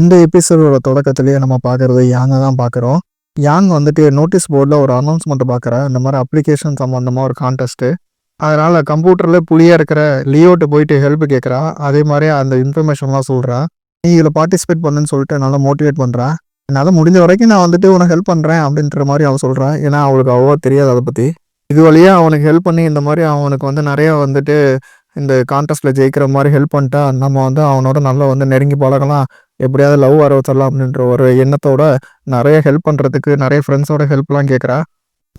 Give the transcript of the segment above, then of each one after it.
இந்த எபிசோடோட தொடக்கத்திலேயே நம்ம பார்க்குறது யாங்கை தான் பார்க்குறோம். யாங் வந்துட்டு நோட்டீஸ் போர்டில் ஒரு அனௌன்ஸ்மெண்ட் பார்க்குறேன் இந்த மாதிரி அப்ளிகேஷன் சம்மந்தமாக ஒரு கான்டெஸ்ட்டு அதனால் கம்ப்யூட்டரில் புளியாக இருக்கிற லியோட்டு போயிட்டு ஹெல்ப் கேட்குறா அதே மாதிரி அந்த இன்ஃபர்மேஷன்லாம் சொல்கிறா நீ இதில் பார்ட்டிசிபேட் பண்ணுன்னு சொல்லிட்டு நல்லா மோட்டிவேட் பண்ணுறா என்னால் முடிஞ்ச வரைக்கும் நான் வந்துட்டு உனக்கு ஹெல்ப் பண்ணுறேன் அப்படின்ற மாதிரி அவன் சொல்கிறான் ஏன்னா அவளுக்கு அவ்வளோ தெரியாது அதை பற்றி இது வழியாக அவனுக்கு ஹெல்ப் பண்ணி இந்த மாதிரி அவனுக்கு வந்து நிறைய வந்துட்டு இந்த கான்டெஸ்ட்டில் ஜெயிக்கிற மாதிரி ஹெல்ப் பண்ணிட்டா நம்ம வந்து அவனோட நல்லா வந்து நெருங்கி பழகலாம். எப்படியாவது லவ் வர வச்சிடலாம் அப்படின்ற ஒரு எண்ணத்தோட நிறைய ஹெல்ப் பண்ணுறதுக்கு நிறைய ஃப்ரெண்ட்ஸோட ஹெல்ப்லாம் கேட்குறா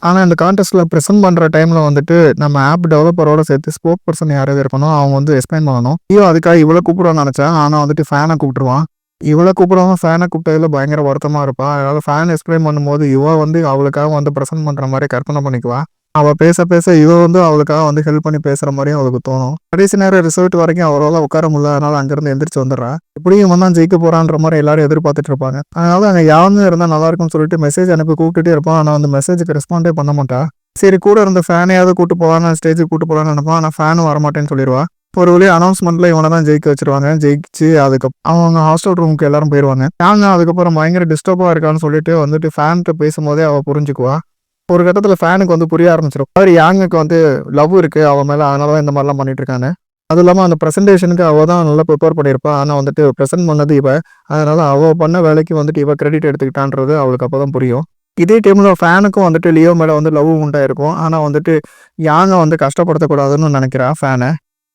ஆனால் இந்த கான்டெஸ்ட்டில் ப்ரெசென்ட் பண்ணுற டைமில் வந்துட்டு நம்ம ஆப் டெவலப்பரோட சேர்த்து ஸ்போக் பர்சன் யாராவது இருக்கணும் அவங்க வந்து எக்ஸ்பிளைன் பண்ணணும். ஐயோ அதுக்காக இவ்வளோ கூப்பிடுவான்னு நினச்சேன் ஆனால் வந்துட்டு ஃபேனை கூப்பிட்டுருவான். இவ்வளோ கூப்பிடாம ஃபேனை கூப்பிட்டதில் பயங்கர வருத்தமாக இருப்பாள் அதனால் ஃபேன் எக்ஸ்பிளைன் பண்ணும்போது இவன் வந்து அவளுக்காக வந்து ப்ரெசென்ட் பண்ணுற மாதிரி கற்பனை பண்ணிக்குவா. அவள் பேச பேச இவ வந்து அவளுக்காக வந்து ஹெல்ப் பண்ணி பேசுகிற மாதிரியும் அவளுக்கு தோணும். கடைசி நேரம் ரிசல்ட் வரைக்கும் அவரால் உட்கார முடியல. அதனால அங்கேருந்து எந்திரிச்சு வந்துடுறா. இப்படியும் இவன் தான் ஜெயிக்க போறான்ற மாதிரி எல்லாரும் எதிர்பார்த்துட்டு இருப்பாங்க. அதனால அங்கே யாருமே இருந்தால் நல்லா இருக்கும்னு சொல்லிட்டு மெசேஜ் அனுப்பி கூப்பிட்டுட்டே இருப்பான். ஆனால் அந்த மெசேஜுக்கு ரெஸ்பாண்டே பண்ண மாட்டா. சரி கூட இருந்த ஃபேனையாவது கூட்டு போகலான்னு ஸ்டேஜுக்கு கூட்டு போகலான்னு நினைப்பான். ஆனால் ஃபேனும் வரமாட்டேன்னு சொல்லிடுவா. ஒரு வழி அனௌன்ஸ்மெண்ட்ல இவனை தான் ஜெயிக்க வச்சிருவாங்க. ஜெயிச்சு அதுக்கப்புறம் அவங்க ஹாஸ்டல் ரூமுக்கு எல்லாரும் போயிடுவாங்க நாங்க அதுக்கப்புறம் பயங்கர டிஸ்டர்பாக இருக்கான்னு சொல்லிட்டு வந்துட்டு ஃபேன்ட்டு பேசும்போதே அவள் புரிஞ்சுக்குவா. ஒரு கட்டத்தில் ஃபேனுக்கு வந்து புரிய ஆரம்பிச்சிடும் மாதிரி யாங்குக்கு வந்து லவ் இருக்குது அவன் மேலே அதனால தான் இந்த மாதிரிலாம் பண்ணிட்டு இருக்காங்க அதுவும் இல்லாமல் அந்த ப்ரெசன்டேஷனுக்கு அவள் தான் நல்லா ப்ரிப்பேர் பண்ணியிருப்பா. ஆனால் வந்துட்டு ப்ரெசென்ட் பண்ணது இவ. அதனால் அவள் பண்ண வேலைக்கு வந்துட்டு இவள் கிரெடிட் எடுத்துக்கிட்டான்றது அவளுக்கு அப்போ தான் புரியும். இதே டைமில் ஃபேனுக்கும் வந்துட்டு லியோ மேலே வந்து லவ் உண்டாயிருக்கும். ஆனால் வந்துட்டு யாங்கை வந்து கஷ்டப்படுத்தக்கூடாதுன்னு நினைக்கிறா ஃபேனை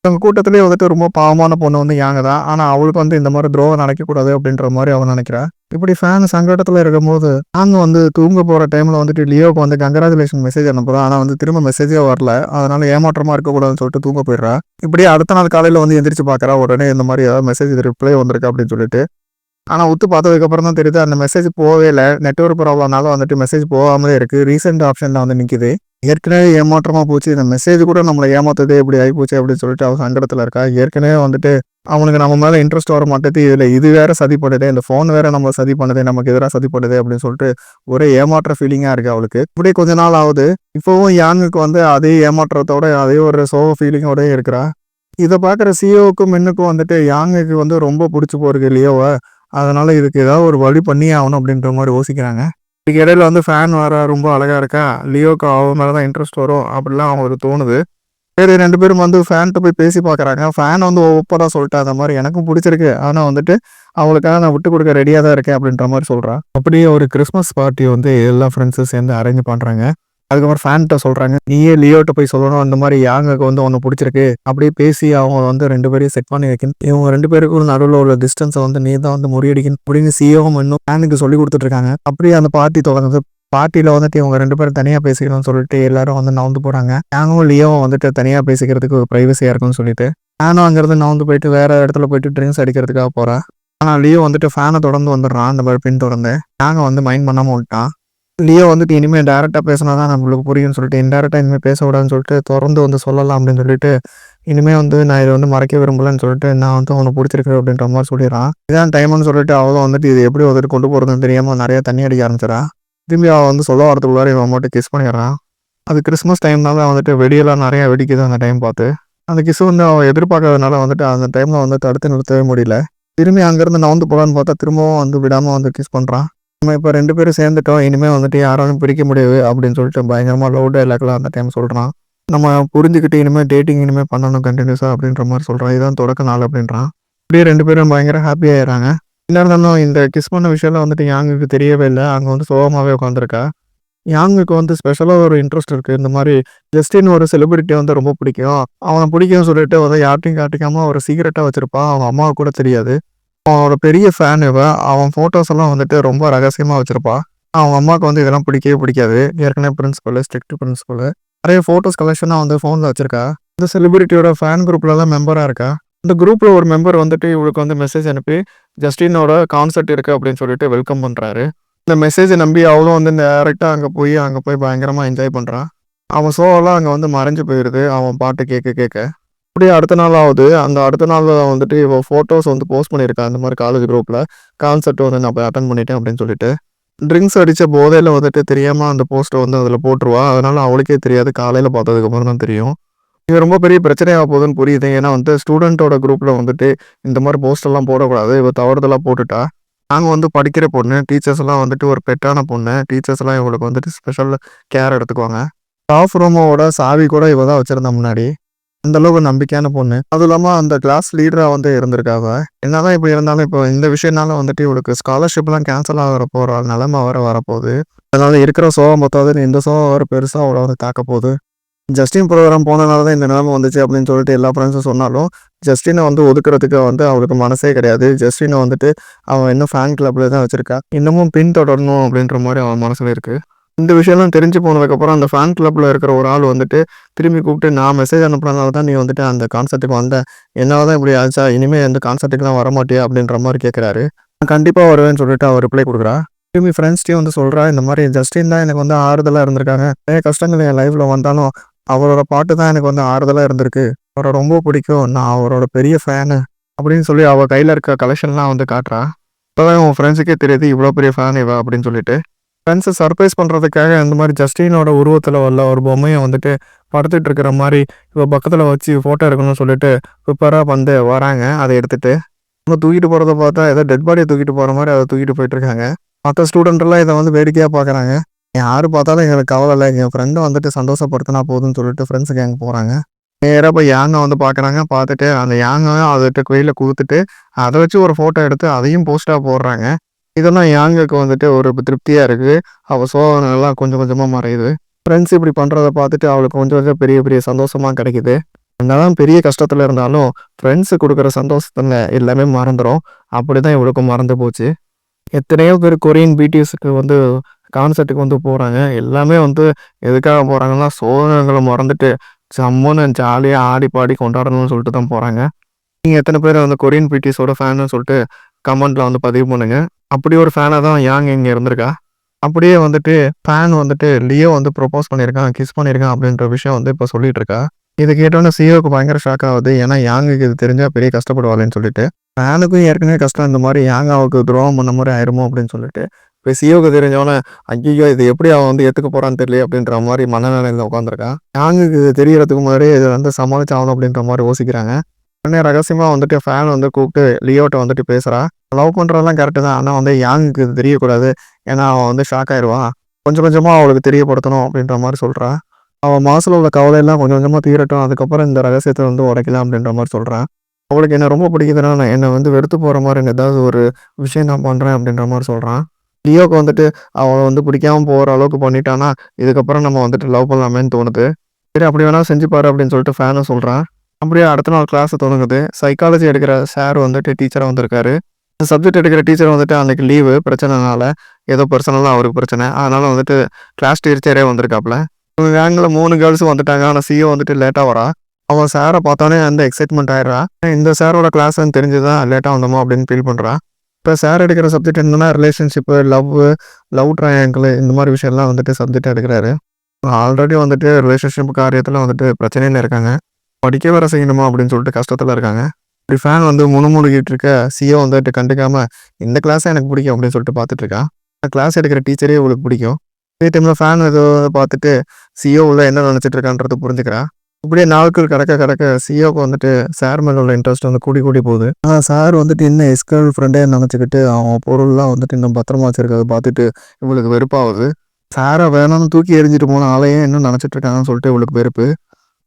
அவங்க கூட்டத்திலேயே வந்துட்டு ரொம்ப பாவமான பொண்ணு வந்து யாங்க தான். ஆனால் அவளுக்கு வந்து இந்த மாதிரி துரோகம் நடக்கக்கூடாது அப்படின்ற மாதிரி அவன் நினைக்கிறான் இப்படி ஃபேன் சங்கடத்தில் இருக்கும்போது நாங்கள் வந்து தூங்க போகிற டைமில் வந்துட்டு லியோக்கு வந்து கங்கராச்சுலேஷன் மெசேஜ் அனுப்புகிறோம் ஆனால் வந்து திரும்ப மெசேஜே வரல. அதனால ஏமாற்றமாக இருக்கக்கூடாதுன்னு சொல்லிட்டு தூங்க போயிடுறா. இப்படியே அடுத்த நாள் காலையில் வந்து எந்திரிச்சு பார்க்குறா உடனே இந்த மாதிரி ஏதாவது மெசேஜ் ரிப்ளை வந்திருக்கு அப்படின்னு சொல்லிட்டு. ஆனால் உத்து பார்த்ததுக்கப்புறம் தான் தெரியுது அந்த மெசேஜ் போகவே இல்லை. நெட்ஒர்க் ப்ராப்ளம்னால வந்துட்டு மெசேஜ் போகாமலே இருக்குது ரீசெண்ட் ஆப்ஷனில் வந்து நிற்கிது ஏற்கனவே ஏமாற்றமாக போச்சு. இந்த மெசேஜ் கூட நம்மளை ஏமாத்ததே இப்படி ஆகிப்போச்சு அப்படின்னு சொல்லிட்டு அவன் சங்கடத்தில் இருக்கா? ஏற்கனவே வந்துட்டு அவனுக்கு நம்ம மேலே இன்ட்ரெஸ்ட் வர மாட்டேது இதில் இது வேற சதி பண்ணுதே இந்த ஃபோன் வேற நம்ம சதி பண்ணுதே நமக்கு எதிராக சதி பண்ணுதே அப்படின்னு சொல்லிட்டு ஒரே ஏமாற்ற ஃபீலிங்காக இருக்குது அவளுக்கு. இப்படி கொஞ்ச நாள் ஆகுது. இப்போவும் யாங்குக்கு வந்து அதே ஏமாற்றத்தோட அதே ஒரு சோக ஃபீலிங்கோட இருக்கிறா. இதை பார்க்குற சிஓவுக்கும் மின்னுக்கும் வந்துட்டு யாங்குக்கு வந்து ரொம்ப பிடிச்சி போகிறது லியோவை அதனால இதுக்கு ஏதாவது ஒரு வழி பண்ணியே ஆகணும் அப்படின்ற மாதிரி யோசிக்கிறாங்க. இதுக்கு இடையில வந்து ஃபேன் வர ரொம்ப அழகா இருக்கா? லியோக்கு அவ மேலே தான் இன்ட்ரெஸ்ட் வரும் அப்படிலாம் அவங்களுக்கு தோணுது. சரி ரெண்டு பேரும் வந்து ஃபேன்ட்ட போய் பேசி பார்க்குறாங்க ஃபேன் வந்து ஒப்பதாக சொல்லிட்டா அந்த மாதிரி எனக்கும் பிடிச்சிருக்கு. ஆனால் வந்துட்டு அவளுக்காக நான் விட்டு கொடுக்க ரெடியாக தான் இருக்கேன் அப்படின்ற மாதிரி சொல்கிறான் அப்படியே ஒரு கிறிஸ்மஸ் பார்ட்டி வந்து எல்லா ஃப்ரெண்ட்ஸும் சேர்ந்து அரேஞ்ச் பண்ணுறாங்க அதுக்கப்புறம் ஃபேன்ட்ட சொல்கிறாங்க நீயே லியோட்ட போய் சொல்லணும் அந்த மாதிரி யாங்குக்கு வந்து ஒன்று பிடிச்சிருக்கு? அப்படியே பேசி அவங்க வந்து ரெண்டு பேரையும் செட் பண்ணி வைக்கணும். இவங்க ரெண்டு பேருக்கும் நடுவில் உள்ள டிஸ்டன்ஸை வந்து நீ தான் வந்து முறியடிக்கணும் அப்படின்னு சிஓவும் இன்னும் ஃபேனுக்கு சொல்லி கொடுத்துட்ருக்காங்க. அப்படியே அந்த பார்ட்டி தொடங்குது. பார்ட்டியில் வந்துட்டு இவங்க ரெண்டு பேரும் தனியாக பேசிக்கணும்னு சொல்லிட்டு எல்லாரும் வந்து நவுந்து போகிறாங்க நாங்களும் லியோவும் வந்துட்டு தனியாக பேசிக்கிறதுக்கு ஒரு ப்ரைவசியாக இருக்கும்னு சொல்லிட்டு. நானும் அங்கேருந்து நவந்து போயிட்டு வேற இடத்துல போயிட்டு ட்ரிங்க்ஸ் அடிக்கிறதுக்காக போகிறேன் ஆனால் லியோ வந்துட்டு ஃபேனை தொடர்ந்து வந்துடுறான். அந்த மாதிரி பின் தொடர்ந்து நாங்கள் வந்து மைண்ட் பண்ணாமல் விட்டான் லியோ வந்துட்டு இனிமேல் டேரெக்டாக பேசினா தான் நம்மளுக்கு புரியும்னு சொல்லிட்டு இன்டேரக்டாக இனிமேல் பேசக்கூடாதுன்னு சொல்லிட்டு தொடர்ந்து வந்து சொல்லலாம் அப்படின்னு சொல்லிட்டு இனிமேல் வந்து நான் இதை வந்து மறைக்க விரும்பலன்னு சொல்லிட்டு நான் வந்து அவனை பிடிச்சிருக்கேன் அப்படின்ற மாதிரி சொல்லிடுறான். இதான் டைம்னு சொல்லிட்டு அவளும் வந்துட்டு இது எப்படி வந்துட்டு கொண்டு போகிறதுன்னு தெரியாமல் நிறையா தண்ணி அடிக்க ஆரம்பிச்சிடறான் திரும்பி அவள் வந்து சொல்ல வரதுக்குள்ளார இவன் மட்டும் கிஸ் பண்ணிடுறான். அது கிறிஸ்மஸ் டைம்னால வந்துட்டு வெடியெல்லாம் நிறையா வெடிக்குது அந்த டைம் பார்த்து. அந்த கிஸ் வந்து அவன் எதிர்பார்க்கறதுனால வந்துட்டு அந்த டைமில் வந்து தடுத்து நிறுத்தவே முடியல. திரும்பி அங்கேருந்து நவுந்து போகலான்னு பார்த்தா திரும்பவும் வந்து விடாமல் வந்து கிஸ் பண்ணுறான் நம்ம இப்போ ரெண்டு பேரும் சேர்ந்துட்டோம். இனிமேல் வந்துட்டு யாராலும் பிரிக்க முடியாது அப்படின்னு சொல்லிட்டு பயங்கரமாக லவ் டைலாக்லாம் அந்த டைம் சொல்கிறான் நம்ம புரிஞ்சுக்கிட்டு இனிமேல் டேட்டிங் இனிமேல் பண்ணணும் கண்டினியூஸாக அப்படின்ற மாதிரி சொல்கிறான் இதுதான் தொடக்க நாள் அப்படின்றான். அப்படியே ரெண்டு பேரும் பயங்கர ஹாப்பி ஆயிடுறாங்க. என்ன இருந்தாலும் இந்த கிஸ் பண்ண விஷயம்லாம் வந்துட்டு யாங்குக்கு தெரியவே இல்லை. அங்கே வந்து சோகமாகவே உட்காந்துருக்கா யாங்குக்கு வந்து ஸ்பெஷலாக ஒரு இன்ட்ரெஸ்ட் இருக்குது இந்த மாதிரி ஜஸ்டின் ஒரு செலிபிரிட்டி வந்து ரொம்ப பிடிக்கும். அவனை பிடிக்கும்னு சொல்லிட்டு வந்து யார்ட்டையும் காட்டிக்காமல் ஒரு சீக்கிரட்டாக வச்சுருப்பான். அவன் அம்மாவுக்கு கூட தெரியாது. அவனோட பெரிய ஃபேன் இவ. அவன் ஃபோட்டோஸ் எல்லாம் வந்துட்டு ரொம்ப ரகசியமாக வச்சிருப்பா. அவன் அம்மாவுக்கு வந்து இதெல்லாம் பிடிக்கவே பிடிக்காது. ஏற்கனவே பிரின்சிபல் ஸ்ட்ரிக்ட் பிரின்சிபல் நிறைய ஃபோட்டோஸ் கலெக்ஷனாக வந்து ஃபோனில் வச்சிருக்கா. இந்த செலிபிரிட்டியோட ஃபேன் குரூப்லலாம் மெம்பராக இருக்கா? இந்த குரூப்பில் ஒரு மெம்பர் வந்துட்டு இவளுக்கு வந்து மெசேஜ் அனுப்பி ஜஸ்டினோட கான்சர்ட் இருக்கு அப்படின்னு சொல்லிட்டு வெல்கம் பண்ணுறாரு இந்த மெசேஜை நம்பி அவளும் வந்து டேரெக்டாக அங்கே போய் அங்கே போய் பயங்கரமாக என்ஜாய் பண்ணுறான் அவன் ஷோவெல்லாம் அங்கே வந்து மறைஞ்சு போயிடுது அவன் பாட்டு கேட்க கேட்க அப்படியே அடுத்த நாள் ஆகுது அந்த அடுத்த நாள் வந்துட்டு இவள் ஃபோட்டோஸ் வந்து போஸ்ட் பண்ணியிருக்கா அந்த மாதிரி காலேஜ் குரூப்பில் கான்சர்ட் வந்து நான் போய் அட்டன் பண்ணிட்டேன் அப்படின்னு சொல்லிட்டு. ட்ரிங்க்ஸ் அடித்த போதையில் வந்துட்டு தெரியாமல் அந்த போஸ்ட்டை வந்து அதில் போட்டுருவா. அதனால் அவளுக்கே தெரியாது. காலையில் பார்த்ததுக்கப்புறம் தான் தெரியும். இது ரொம்ப பெரிய பிரச்சனையாக போகுதுன்னு புரியுது. ஏன்னா வந்து ஸ்டூடெண்ட்டோட குரூப்பில் வந்துட்டு இந்த மாதிரி போஸ்டெல்லாம் போடக்கூடாது. இவள் தவறுதலாக போட்டுட்டா. நாங்கள் வந்து படிக்கிற பொண்ணு டீச்சர்ஸ் எல்லாம் வந்துட்டு ஒரு பெட்டான பொண்ணு. டீச்சர்ஸ் எல்லாம் இவங்களுக்கு வந்துட்டு ஸ்பெஷல் கேர் எடுத்துக்குவாங்க. ஸ்டாஃப் ரூமோட சாவி கூட இவ தான் வச்சிருந்தா முன்னாடி. அந்த அளவுக்கு நம்பிக்கையான பொண்ணு. அதுவும் இல்லாமல் அந்த கிளாஸ் லீடராக வந்து இருந்திருக்காவ. என்னதான் இப்படி இருந்தாலும் இப்போ இந்த விஷயம்னால வந்துட்டு இவளுக்கு ஸ்காலர்ஷிப்லாம் கேன்சல் ஆகிற போகிற நிலமை வர வரப்போகுது. அதனால இருக்கிற சோகம் பார்த்தாது இந்த சோகம் வர பெருசாக அவளை வந்து தாக்க போகுது. ஜஸ்டின் ப்ரோக்ராம் போனனால தான் இந்த நிலைமை வந்துச்சு அப்படின்னு சொல்லிட்டு எல்லா ஃப்ரெண்ட்ஸும் சொன்னாலும் ஜஸ்டினை வந்து ஒதுக்குறதுக்கு வந்து அவளுக்கு மனசே கிடையாது. ஜஸ்டினை வந்துட்டு அவன் இன்னும் ஃபேன் கிளப்பில் தான் வச்சுருக்கா. இன்னமும் பின்தொடரணும் அப்படின்ற மாதிரி அவன் மனசில் இருக்குது இந்த விஷயம்லாம் தெரிஞ்சு போனதுக்கப்புறம் அந்த ஃபேன் கிளப்பில் இருக்கிற ஒரு ஆள் வந்துட்டு திரும்பி கூப்பிட்டு நான் மெசேஜ் அனுப்புனதால தான் நீ வந்துட்டு அந்த கான்சர்ட்டுக்கு வந்த. என்னால் தான் இப்படி ஆச்சா. இனிமேல் எந்த கான்சர்ட்டுக்குலாம் வர மாட்டியா அப்படின்ற மாதிரி கேட்குறாரு நான் கண்டிப்பாக வருவேன்னு சொல்லிட்டு அவர் ரிப்ளை கொடுக்குறா. திரும்பி ஃப்ரெண்ட்ஸ்டையும் வந்து சொல்கிறா இந்த மாதிரி ஜஸ்டின் தான் எனக்கு வந்து ஆறுதலாக இருந்திருக்காங்க. நிறைய கஷ்டங்கள் என் லைஃப்பில் வந்தாலும் அவரோட பாட்டு தான் எனக்கு வந்து ஆறுதலாக இருந்திருக்கு. அவரை ரொம்ப பிடிக்கும். நான் அவரோட பெரிய ஃபேனு அப்படின்னு சொல்லி அவள் கையில் இருக்க கலெக்ஷன்லாம் வந்து காட்டுறா. இப்போதான் உன் ஃப்ரெண்ட்ஸுக்கே தெரியுது இவ்வளோ பெரிய ஃபேன் இவ அப்படின்னு சொல்லிட்டு ஃப்ரெண்ட்ஸை சர்ப்ரைஸ் பண்ணுறதுக்காக இந்த மாதிரி ஜஸ்டினோட உருவத்தில் உள்ள ஒரு பொம்மையை வந்துட்டு படுத்துட்டு இருக்கிற மாதிரி இப்போ பக்கத்தில் வச்சு ஃபோட்டோ எடுக்கணும்னு சொல்லிட்டு ப்ரிப்பராக வந்து வராங்க. அதை எடுத்துகிட்டு அவங்க தூக்கிட்டு போகிறத பார்த்தா ஏதோ டெட் பாடியை தூக்கிட்டு போகிற மாதிரி அதை தூக்கிட்டு போயிட்டுருக்காங்க மற்ற ஸ்டூடெண்ட்டெல்லாம் இதை வந்து வேடிக்கையாக பார்க்குறாங்க. யார் பார்த்தாலும் எங்களுக்கு கவலை இல்லை. என் ஃப்ரெண்டை வந்துட்டு சந்தோஷப்படுத்தினா போதும்னு சொல்லிட்டு ஃப்ரெண்ட்ஸுக்கு கேங் போகிறாங்க நேராக போய் யாங்கை வந்து பார்க்குறாங்க. பார்த்துட்டு அந்த யாங்கை அதுகிட்ட கோயிலில் கொடுத்துட்டு அதை வச்சு ஒரு ஃபோட்டோ எடுத்து அதையும் போஸ்ட்டாக போடுறாங்க. இதெல்லாம் யாங்குக்கு வந்துட்டு ஒரு திருப்தியாக இருக்குது அவள் சோதனைலாம் கொஞ்சம் கொஞ்சமாக மறையுது. ஃப்ரெண்ட்ஸ் இப்படி பண்ணுறத பார்த்துட்டு அவளுக்கு கொஞ்சம் கொஞ்சம் பெரிய பெரிய சந்தோஷமாக கிடைக்குது. என்னதான் பெரிய கஷ்டத்தில் இருந்தாலும் ஃப்ரெண்ட்ஸு கொடுக்குற சந்தோஷத்தில் எல்லாமே மறந்துடும் அப்படி தான் இவளுக்கும் மறந்து போச்சு. எத்தனையோ பேர் கொரியன் பிடிஎஸ்க்கு வந்து கான்சர்ட்டுக்கு வந்து போகிறாங்க எல்லாமே வந்து எதுக்காக போகிறாங்கன்னா சோதனைகளை மறந்துட்டு செம்மன்னு ஜாலியாக ஆடி பாடி கொண்டாடணும்னு சொல்லிட்டு தான் போகிறாங்க நீங்கள் எத்தனை பேர் வந்து கொரியன் பிடிஎஸோட ஃபேன்னு சொல்லிட்டு கமெண்ட்டில் வந்து பதிவு பண்ணுங்க. அப்படி ஒரு ஃபேனாக தான் யாங் இங்கே இருந்திருக்கா? அப்படியே வந்துட்டு ஃபேன் வந்துட்டு லியோ வந்து ப்ரொபோஸ் பண்ணியிருக்கான் கிஸ் பண்ணியிருக்கான் அப்படின்ற விஷயம் வந்து இப்போ சொல்லிட்டு இருக்கா? இது கேட்டோன்னே சிஓக்கு பயங்கர ஷாக் ஆகுது. ஏன்னா யாங்குக்கு இது தெரிஞ்சால் பெரிய கஷ்டப்படுவாளேன்னு சொல்லிட்டு. ஃபேனுக்கும் ஏற்கனவே கஷ்டம் இந்த மாதிரி யாங்காவுக்கு துரோகம் பண்ண மாதிரி ஆயிருமோ அப்படின்னு சொல்லிட்டு. இப்போ சிஓக்கு தெரிஞ்சவொன்னே ஐயோ இது எப்படி அவன் வந்து எத்துக்க போகிறான்னு தெரியல அப்படின்ற மாதிரி மனநிலையில் உட்காந்துருக்கான் யாங்குக்கு இது தெரியறதுக்கு முன்னாடி இதை வந்து சமாளிச்சாகணும் அப்படின்ற மாதிரி யோசிக்கிறாங்க. உடனே ரகசியமாக வந்துட்டு ஃபேன் வந்து கூப்பிட்டு லியோட்ட வந்துட்டு பேசுகிறா லவ் பண்ணுறதெல்லாம் கரெக்டு தான். ஆனால் வந்து யாங்குக்கு தெரியக்கூடாது. ஏன்னா அவன் வந்து ஷாக் ஆயிடுவான் கொஞ்சம் கொஞ்சமாக அவளுக்கு தெரியப்படுத்தணும் அப்படின்ற மாதிரி சொல்கிறா அவன் மனசில் உள்ள கவலையெல்லாம் கொஞ்சம் கொஞ்சமாக தீரட்டும். அதுக்கப்புறம் இந்த ரகசியத்தை வந்து உடைக்கலாம் அப்படின்ற மாதிரி சொல்கிறான் அவளுக்கு என்ன ரொம்ப பிடிக்குதுன்னா நான் என்னை வந்து வெறுத்து போகிற மாதிரி ஏதாவது ஒரு விஷயம் நான் பண்ணுறேன் அப்படின்ற மாதிரி சொல்கிறான் லியோக்கு வந்துட்டு அவளை வந்து பிடிக்காம போகிற அளவுக்கு பண்ணிட்டானா இதுக்கப்புறம் நம்ம வந்துட்டு லவ் பண்ணலாமேன்னு தோணுது. சரி அப்படி வேணா செஞ்சுப்பாரு அப்படின்னு சொல்லிட்டு ஃபேனும் சொல்கிறான் அப்படியே அடுத்த நாள் கிளாஸ் தொடங்குது. சைக்காலஜி எடுக்கிற சார் வந்துட்டு டீச்சராக வந்திருக்காரு. இந்த சப்ஜெக்ட் எடுக்கிற டீச்சர் வந்துட்டு அன்றைக்கி லீவு பிரச்சனைனால ஏதோ பர்சனலாக அவருக்கு பிரச்சனை. அதனால் வந்துட்டு கிளாஸ் டீச்சரே வந்திருக்காப்புல. இவங்க கேங்கில் மூணு கேர்ள்ஸும் வந்துட்டாங்க. ஆனால் சிஓ வந்துட்டு லேட்டாக வரா. அவன் சாரை பார்த்தானே அந்த எக்ஸைட்மெண்ட் ஆயிடுறா. இந்த சாரோட கிளாஸ்ன்னு தெரிஞ்சுதான் லேட்டாக வந்தோமோ அப்படின்னு ஃபீல் பண்ணுறா இப்போ சார் எடுக்கிற சப்ஜெக்ட் என்னன்னா ரிலேஷன்ஷிப்பு லவ் லவ் ட்ரையாங்கிள் இந்த மாதிரி விஷயம்லாம் வந்துட்டு சப்ஜெக்ட் எடுக்கிறாரு. ஆல்ரெடி வந்துட்டு ரிலேஷன்ஷிப் காரியத்தில் வந்துட்டு பிரச்சனையில் இருக்காங்க. படிக்க வர செய்யணுமா அப்படின்னு சொல்லிட்டு கஷ்டத்தில் இருக்காங்க. இப்படி ஃபேன் வந்து முணுமுழுகிட்டு இருக்க சிஓ வந்துட்டு கண்டுக்காம இந்த கிளாஸை எனக்கு பிடிக்கும் அப்படின்னு சொல்லிட்டு பார்த்துட்டு இருக்கான் கிளாஸ் எடுக்கிற டீச்சரே இவளுக்கு பிடிக்கும். அதே டைமில் ஃபேன் ஏதோ பார்த்துட்டு சிஓ உள்ள என்ன நினச்சிட்டு இருக்கான்றது புரிஞ்சுக்கிறா. இப்படியே நாட்கள் கடக்க கடக்க சிஓக்கு வந்துட்டு சார் மேல உள்ள இன்ட்ரெஸ்ட் வந்து கூடி கூடி போகுது. ஆனால் சார் வந்துட்டு இன்னும் எஸ்கல் ஃப்ரெண்டே நினச்சிக்கிட்டு அவன் பொருள்லாம் வந்துட்டு இன்னும் பத்திரமா வச்சிருக்கிறத பார்த்துட்டு இவளுக்கு வெறுப்பாகுது. சாரை வேணாம்னு தூக்கி எரிஞ்சிட்டு போன ஆளையே இன்னும் நினச்சிட்டு இருக்காங்கன்னு சொல்லிட்டு இவளுக்கு வெறுப்பு.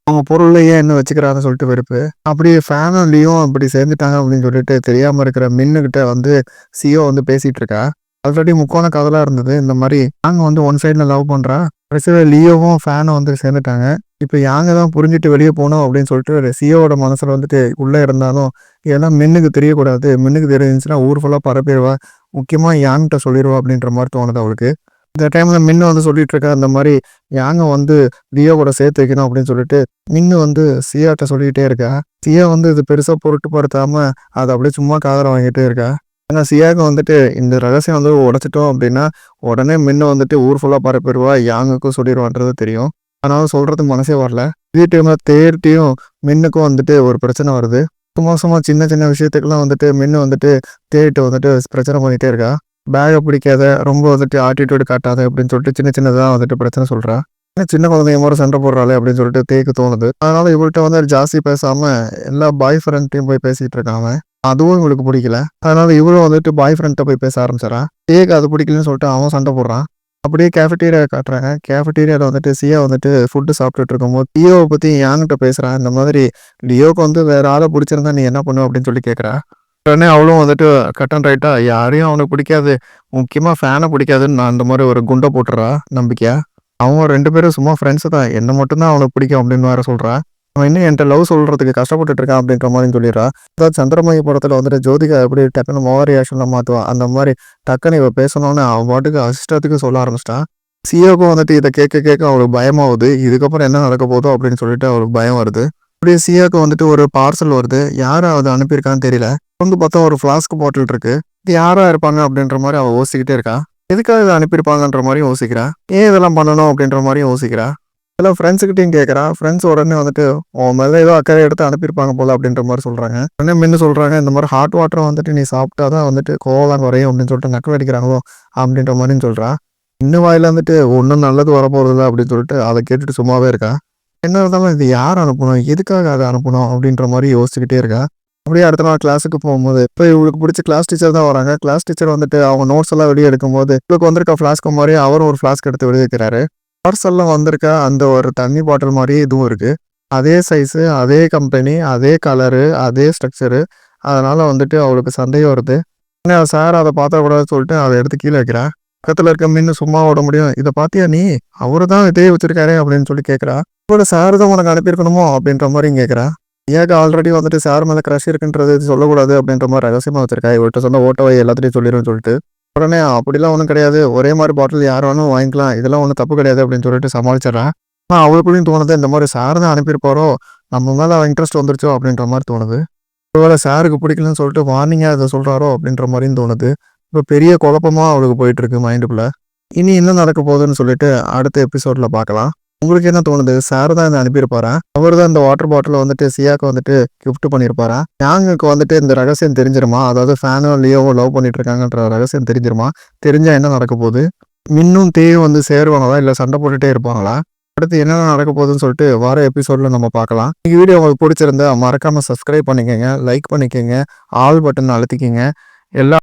அவங்க பொருளையே என்ன வச்சுக்கிறாங்கன்னு சொல்லிட்டு வெறுப்பு. அப்படி ஃபேமிலியும் இப்படி சேர்ந்துட்டாங்க அப்படின்னு சொல்லிட்டு தெரியாம இருக்கிற மின்னுகிட்ட வந்து சிஓ வந்து பேசிட்டு இருக்கா? ஆல்ரெடி முக்கோண கதலா இருந்தது. இந்த மாதிரி நாங்க வந்து ஒன் சைட்ல லவ் பண்றா? கடைசியில் லியோவும் ஃபேனும் வந்து சேர்ந்துட்டாங்க. இப்போ யாங்க தான் புரிஞ்சுட்டு வெளியே போனோம் அப்படின்னு சொல்லிட்டு சிஓவோட மனசுல வந்துட்டு உள்ளே இருந்தாலும் இதெல்லாம் மின்னுக்கு தெரியக்கூடாது. மின்னுக்கு தெரிஞ்சுன்னா ஊர் ஃபுல்லாக பரப்பிடுவா. முக்கியமாக யாங்கிட்ட சொல்லிடுவா அப்படின்ற மாதிரி தோணுது அவளுக்கு. இந்த டைம்ல மின்னு வந்து சொல்லிட்டு இருக்கா அந்த மாதிரி யாங்க வந்து லியோ கூட சேர்த்து வைக்கணும் அப்படின்னு சொல்லிட்டு மின்னு வந்து சியாட்ட சொல்லிக்கிட்டே இருக்கா. சியா வந்து இது பெருசா பொருட்டுப்படுத்தாம அதை அப்படியே சும்மா காதல வாங்கிட்டே இருக்கா. ஆனா சியாக்கு வந்துட்டு இந்த ரகசியம் வந்து உடைச்சிட்டோம் அப்படின்னா உடனே மின்னு வந்துட்டு ஊர் ஃபுல்லா பரப்பிடுவா யாங்குக்கும் சொல்லிடுவான்றது தெரியும். ஆனாலும் சொல்றது மனசே வரல. இதே டைமில் தேர்ட்டியும் மின்னுக்கும் வந்துட்டு ஒரு பிரச்சனை வருது. மோசமாக சின்ன சின்ன விஷயத்துக்கெல்லாம் வந்துட்டு மின்னு வந்துட்டு தேட்டு வந்துட்டு பிரச்சனை பண்ணிட்டே இருக்கா. பேகை பிடிக்காத ரொம்ப வந்துட்டு ஆட்டிடியூடு காட்டாத அப்படின்னு சொல்லிட்டு சின்ன சின்னதாக வந்துட்டு பிரச்சனை சொல்கிறா சின்ன குழந்தைங்க மாதிரி சண்டை போடுறாளே அப்படின்னு சொல்லிட்டு தேக்கு தோணுது. அதனால இவள்கிட்ட வந்து ஜாஸ்தி பேசாம எல்லா பாய் ஃப்ரெண்ட்டையும் போய் பேசிட்டு இருக்காங்க அதுவும் இவளுக்கு பிடிக்கல. அதனால இவளும் வந்துட்டு பாய் ஃப்ரெண்ட்டை போய் பேச ஆரம்பிச்சிடறான் தேக்கு அது பிடிக்கலன்னு சொல்லிட்டு அவன் சண்டை போடுறான். அப்படியே கேஃபட்டீரியா காட்டுறாங்க. கேஃபட்டீரியாவில் வந்துட்டு சியா வந்துட்டு ஃபுட்டு சாப்பிட்டுட்டு இருக்கும்போது லியோவை பற்றி யாங்கிட்ட பேசுகிறான் இந்த மாதிரி லியோக்கு வந்து வேற ஆளை பிடிச்சிருந்தா நீ என்ன பண்ணுவ அப்படின்னு சொல்லி கேட்குறா உடனே அவளும் வந்துட்டு கட் அண்ட் ரைட்டா? யாரையும் அவனுக்கு பிடிக்காது. முக்கியமாக ஃபேனை பிடிக்காதுன்னு நான் அந்த மாதிரி ஒரு குண்டை போட்டுறா நம்பிக்கையா? அவங்க ரெண்டு பேரும் சும்மா ஃப்ரெண்ட்ஸு தான். என்ன மட்டும்தான் அவனுக்கு பிடிக்கும் அப்படின்னு வேற சொல்கிறா அவன் இன்னும் என்கிட்ட லவ் சொல்கிறதுக்கு கஷ்டப்பட்டுட்டு இருக்கான் அப்படின்ற மாதிரி சொல்லிடுறா. அதாவது சந்திரமகி படத்தில் வந்துட்டு ஜோதிகா எப்படி டக்குன்னு மோக ரியாக்ஷனில் மாற்றுவான் அந்த மாதிரி டக்குன்னு இவ பேசணும்னு அவன் பாட்டுக்கு அசிஸ்டத்துக்கு சொல்ல ஆரம்பிச்சிட்டான் சியோக்கும் வந்துட்டு இதை கேட்க கேட்க அவளுக்கு பயமாகுது. இதுக்கப்புறம் என்ன நடக்க போதோ அப்படின்னு சொல்லிட்டு அவளுக்கு பயம் வருது. அப்படியே சிஓக்கு வந்துட்டு ஒரு பார்சல் வருது. யாரை அதை அனுப்பியிருக்கான்னு தெரியல. வந்து பார்த்தா ஒரு ஃப்ளாஸ்க் பாட்டில் இருக்கு. இது யாரா இருப்பாங்க அப்படின்ற மாதிரி அவள் யோசிக்கிட்டே இருக்கா. எதுக்காக இதை அனுப்பியிருப்பாங்கன்ற மாதிரி யோசிக்கிறா. ஏன் இதெல்லாம் பண்ணணும் அப்படின்ற மாதிரி யோசிக்கிறா. எல்லாம் ஃப்ரெண்ட்ஸுக்கிட்டையும் கேட்குறா ஃப்ரெண்ட்ஸ் உடனே வந்துட்டு உன் மேலே ஏதோ அக்கறை எடுத்து அனுப்பியிருப்பாங்க போல அப்படின்ற மாதிரி சொல்கிறாங்க உடனே மின்னு சொல்கிறாங்க இந்த மாதிரி ஹாட் வாட்டர் வந்துட்டு நீ சாப்பிட்டா தான் வந்துட்டு கோவலாம் குறையும் அப்படின்னு சொல்லிட்டு நக்க அடிக்கிறாங்களோ அப்படின்ற மாதிரின்னு சொல்கிறா இன்னும் வாயில வந்துட்டு ஒன்றும் நல்லது வரப்போகிறதில்ல அப்படின்னு சொல்லிட்டு அதை கேட்டுட்டு சும்மாவே இருக்கா. என்ன இருந்தாலும் இது யார் அனுப்பணும்? எதுக்காக அதை அனுப்பணும்? அப்படின்ற மாதிரி யோசிச்சுக்கிட்டே இருக்கா. அப்படியே அடுத்த நாள் கிளாஸுக்கு போகும்போது இப்போ இவளுக்கு பிடிச்ச கிளாஸ் டீச்சர் தான் வராங்க. கிளாஸ் டீச்சர் வந்துட்டு அவங்க நோட்ஸ் எல்லாம் வெளியே எடுக்கும்போது இவளுக்கு வந்திருக்க ஃப்ளாஸ்க்கு மாதிரி அவரும் ஒரு ஃப்ளாஸ்க் எடுத்து வெளியே வைக்கிறாரு பார்சல்லாம் வந்திருக்க அந்த ஒரு தண்ணி பாட்டில் மாதிரி இதுவும் இருக்கு. அதே சைஸு அதே கம்பெனி அதே கலரு அதே ஸ்ட்ரக்சரு அதனால வந்துட்டு அவளுக்கு சந்தேகம் வருது. சார் அதை பார்த்தக்கூடாதுன்னு சொல்லிட்டு அதை எடுத்து கீழே வைக்கிறேன் பக்கத்தில் இருக்க மின்னு சும்மா ஓட முடியும். இதை பார்த்தியா நீ? அவரு தான் இதே வச்சிருக்காரு அப்படின்னு சொல்லி கேட்குறா இவரோட சார் தான் உனக்கு அனுப்பியிருக்கணுமோ? அப்படின்ற மாதிரி கேட்குறா ஏக ஆல்ரெடி வந்துட்டு சார் மேலே க்ரஷ் இருக்குன்றது சொல்லக்கூடாது அப்படின்ற மாதிரி ரகசியமாக வச்சிருக்கா. இவர்கிட்ட சொன்ன ஓட்டவை எல்லாத்தையும் சொல்லிடுன்னு சொல்லிட்டு. உடனே அப்படிலாம் ஒன்றும் கிடையாது. ஒரே மாதிரி பாட்டில் யார் வேணும் வாங்கிக்கலாம். இதெல்லாம் ஒன்றும் தப்பு கிடையாது அப்படின்னு சொல்லிட்டு சமாளிச்சிடறேன் ஆனால் அவளுக்குள்ளேயும் தோணுது இந்த மாதிரி சார் தான் அனுப்பியிருப்பாரோ? நம்ம மேலே இன்ட்ரெஸ்ட் வந்துருச்சோ? அப்படின்ற மாதிரி தோணுது. ஒருவேளை சாருக்கு பிடிக்கலன்னு சொல்லிட்டு வார்னிங்காக அதை சொல்கிறாரோ அப்படின்ற மாதிரியும் தோணுது. இப்போ பெரிய குழப்பமாக அவளுக்கு போயிட்டு இருக்கு இனி என்ன நடக்க போகுதுன்னு சொல்லிட்டு அடுத்த எபிசோடில் பார்க்கலாம். உங்களுக்கு என்ன தோணுது? சார் தான் இதை அனுப்பியிருப்பாரா? அவர் தான் இந்த வாட்டர் பாட்டில் வந்துட்டு சியாக்கு வந்துட்டு கிஃப்ட் பண்ணியிருப்பாரா? யாங்குக்கு வந்துட்டு இந்த ரகசியம் தெரிஞ்சிருமா? அதாவது ஃபேனோ லியோவோ லவ் பண்ணிட்டு இருக்காங்கன்ற ரகசியம் தெரிஞ்சிருமா? தெரிஞ்சா என்ன நடக்க போகுது? மின்னும் தேயும் வந்து சேருவாங்களா? இல்லை சண்டை போட்டுட்டே இருப்பாங்களா? அடுத்து என்னென்ன நடக்க போகுதுன்னு சொல்லிட்டு வர எபிசோடில் நம்ம பார்க்கலாம். இந்த வீடியோ உங்களுக்கு பிடிச்சிருந்தா மறக்காமல் சப்ஸ்கிரைப் பண்ணிக்கோங்க லைக் பண்ணிக்கோங்க ஆல் பட்டன் அழுத்திக்கிங்க. எல்லா